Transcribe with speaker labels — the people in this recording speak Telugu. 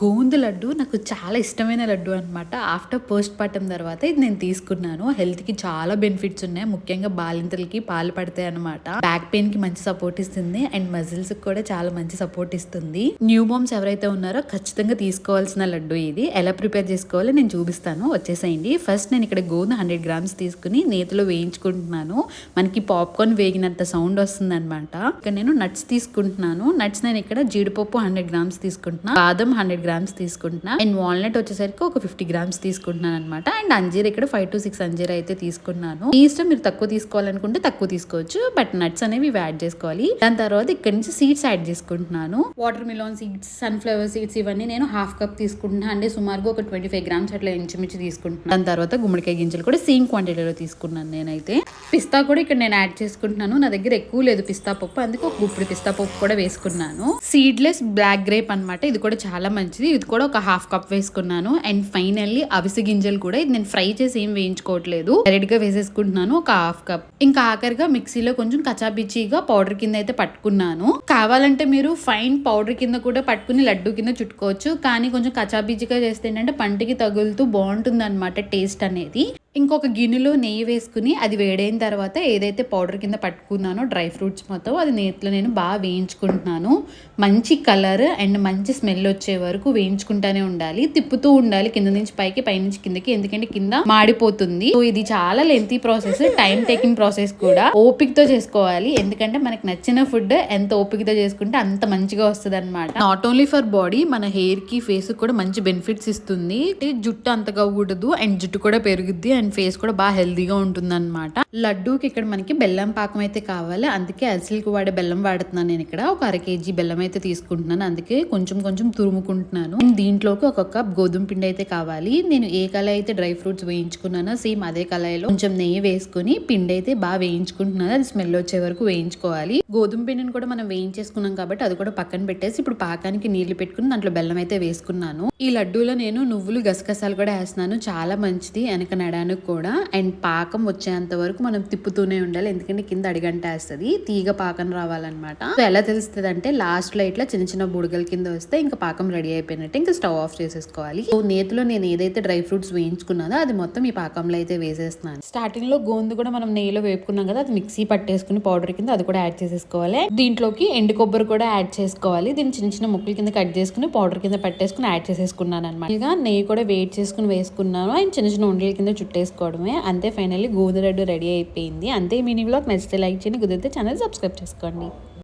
Speaker 1: గోంద లడ్డు నాకు చాలా ఇష్టమైన లడ్డు అనమాట ఆఫ్టర్ పోస్ట్ పార్టం తర్వాత ఇది నేను తీసుకున్నాను. హెల్త్కి చాలా బెనిఫిట్స్ ఉన్నాయి. ముఖ్యంగా బాలింతలకి పాలు పడతాయి అనమాట బ్యాక్ పెయిన్కి మంచి సపోర్ట్ ఇస్తుంది. అండ్ మజిల్స్ కూడా చాలా మంచి సపోర్ట్ ఇస్తుంది. న్యూ బామ్స్ ఎవరైతే ఉన్నారో ఖచ్చితంగా తీసుకోవాల్సిన లడ్డు ఇది. ఎలా ప్రిపేర్ చేసుకోవాలో నేను చూపిస్తాను. వచ్చేసేయండి. ఫస్ట్ నేను ఇక్కడ గోంద హండ్రెడ్ గ్రామ్స్ తీసుకుని నేతిలో వేయించుకుంటున్నాను. మనకి పాప్కార్న్ వేగినంత సౌండ్ వస్తుంది అనమాట ఇక్కడ నేను నట్స్ తీసుకుంటున్నాను. నట్స్ నేను ఇక్కడ జీడిపప్పు హండ్రెడ్ గ్రామ్స్ తీసుకుంటున్నాను బాదం హండ్రెడ్ గ్రామ్స్ తీసుకుంటున్నా. అండ్ వాల్నట్ వచ్చేసరికి ఒక ఫిఫ్టీ గ్రామ్స్ తీసుకుంటున్నాను అనమాట అండ్ అంజీర్ ఇక్కడ ఫైవ్ టు సిక్స్ అంజీర్ అయితే తీసుకున్నాను. ఈ ఇష్టం మీరు తక్కువ తీసుకోవాలనుకుంటే తక్కువ తీసుకోవచ్చు. బట్ నట్స్ అనేవి యాడ్ చేసుకోవాలి. దాని తర్వాత ఇక్కడ నుంచి సీడ్స్ యాడ్ చేసుకుంటున్నాను. Water melon seeds sunflower seeds ఇవన్నీ నేను హాఫ్ కప్ తీసుకుంటున్నాను అంటే సుమారుగా ఒక ట్వంటీ ఫైవ్ గ్రామ్స్ అట్లా ఇంచుమించు తీసుకుంటున్నాను దాని తర్వాత గుమ్మడికాయ గింజలు కూడా సేమ్ క్వాంటిటీలో తీసుకున్నాను నేనైతే. పిస్తా కూడా ఇక్కడ నేను యాడ్ చేసుకుంటున్నాను. నా దగ్గర ఎక్కువ లేదు పిస్తా పప్పు. అందుకే ఒక గుప్పుడు పిస్తా పప్పు కూడా వేసుకున్నాను. సీడ్లెస్ బ్లాక్ గ్రేప్ అన్నమాట. ఇది కూడా చాలా మంచి మంచిది. ఇది కూడా ఒక హాఫ్ కప్ వేసుకున్నాను. అండ్ ఫైనల్లీ అవిసె గింజలు కూడా ఇది నేను ఫ్రై చేసి ఏం వేయించుకోవట్లేదు. డైరెక్ట్గా వేసేసుకుంటున్నాను ఒక హాఫ్ కప్. ఇంకా ఆఖరిగా మిక్సీలో కొంచెం కచాపిచ్చిగా పౌడర్ కింద అయితే పట్టుకున్నాను. కావాలంటే మీరు ఫైన్ పౌడర్ కింద కూడా పట్టుకుని లడ్డు కింద చుట్టుకోవచ్చు. కానీ కొంచెం కచాపిచ్చిగా చేస్తే ఏంటంటే పంటికి తగులుతూ బాగుంటుంది అనమాట టేస్ట్ అనేది. ఇంకొక గిన్నెలో నెయ్యి వేసుకుని అది వేడైన తర్వాత ఏదైతే పౌడర్ కింద పట్టుకున్నానో డ్రై ఫ్రూట్స్ మొత్తం అది నేతిలో నేను బాగా వేయించుకుంటున్నాను. మంచి కలర్ అండ్ మంచి స్మెల్ వచ్చే వరకు వేయించుకుంటానే ఉండాలి. తిప్పుతూ ఉండాలి కింద నుంచి పైకి పైనుంచి కిందకి ఎందుకంటే కింద మాడిపోతుంది. సో ఇది చాలా lengthy process time taking process కూడా. ఓపికతో చేసుకోవాలి. ఎందుకంటే మనకి నచ్చిన ఫుడ్ ఎంత ఓపికతో చేసుకుంటే అంత మంచిగా వస్తుంది అనమాట నాట్ ఓన్లీ ఫర్ బాడీ మన హెయిర్కి ఫేస్ కూడా మంచి బెనిఫిట్స్ ఇస్తుంది. జుట్టు అంతగా ఊడదు అండ్ జుట్టు కూడా పెరుగుద్ది అండ్ ఫేస్ కూడా బాగా హెల్దీగా ఉంటుంది అనమాట లడ్డూకి ఇక్కడ మనకి బెల్లం పాకం అయితే కావాలి. అందుకే అసలుకి వాడే బెల్లం వాడుతున్నాను నేను ఇక్కడ. ఒక అర కేజీ బెల్లం అయితే తీసుకుంటున్నాను. అందుకే కొంచెం కొంచెం తురుముకుంటున్నాను. దీంట్లోకి ఒక కప్ గోధుమ పిండి అయితే కావాలి. నేను ఏ కళాయి అయితే డ్రై ఫ్రూట్స్ వేయించుకున్నానో సేమ్ అదే కళాయిలో కొంచెం నెయ్యి వేసుకుని పిండి అయితే బాగా వేయించుకుంటున్నాను. అది స్మెల్ వచ్చే వరకు వేయించుకోవాలి. గోధుమ పిండిని కూడా మనం వేయించేసుకున్నాం కాబట్టి అది కూడా పక్కన పెట్టేసి ఇప్పుడు పాకానికి నీళ్ళు పెట్టుకుని దాంట్లో బెల్లం అయితే వేసుకున్నాను. ఈ లడ్డూలో నేను నువ్వులు గసగసాలు కూడా వేస్తున్నాను. చాలా మంచిది. వెనక నడానికి కూడా. అండ్ పాకం వచ్చేంత వరకు మనం తిప్పుతూనే ఉండాలి. ఎందుకంటే కింద అడిగంట వేస్తుంది తీగ పాకం రావాలన్నమాట. సో ఎలా తెలుస్తుంది అంటే లాస్ట్లో ఇట్లా చిన్న చిన్న బుడగల కింద వస్తే ఇంకా పాకం రెడీ అయిపోయినట్టు ఇంకా స్టవ్ ఆఫ్ చేసేసుకోవాలి. సో నేతిలో నేను ఏదైతే డ్రై ఫ్రూట్స్ వేయించుకున్నానో అది మొత్తం ఈ పాకంలో అయితే వేసేస్తున్నాను. స్టార్టింగ్లో గోందు కూడా మనం నెయ్యిలో వేపుకున్నాం కదా అది మిక్సీ పట్టేసుకుని పౌడర్ కింద అది కూడా యాడ్ చేసేసుకోవాలి. దీంట్లోకి ఎండు కొబ్బరి కూడా యాడ్ చేసుకోవాలి. దీన్ని చిన్న చిన్న ముక్కల కింద కట్ చేసుకుని పౌడర్ కింద పట్టేసుకుని యాడ్ చేసేసుకున్నాను అనమాట ఇక నెయ్యి కూడా వేట్ చేసుకుని వేసుకున్నాను. అండ్ చిన్న చిన్న ఉండల కింద పెట్టేసుకోవడమే అంతే ఫైనల్లీ గోధుమ లడ్డు రెడీ అయిపోయింది. అంతే మినీ బ్లాగ్ నచ్చితే లైక్ చేయండి కుదిరితే ఛానల్ సబ్స్క్రైబ్ చేసుకోండి.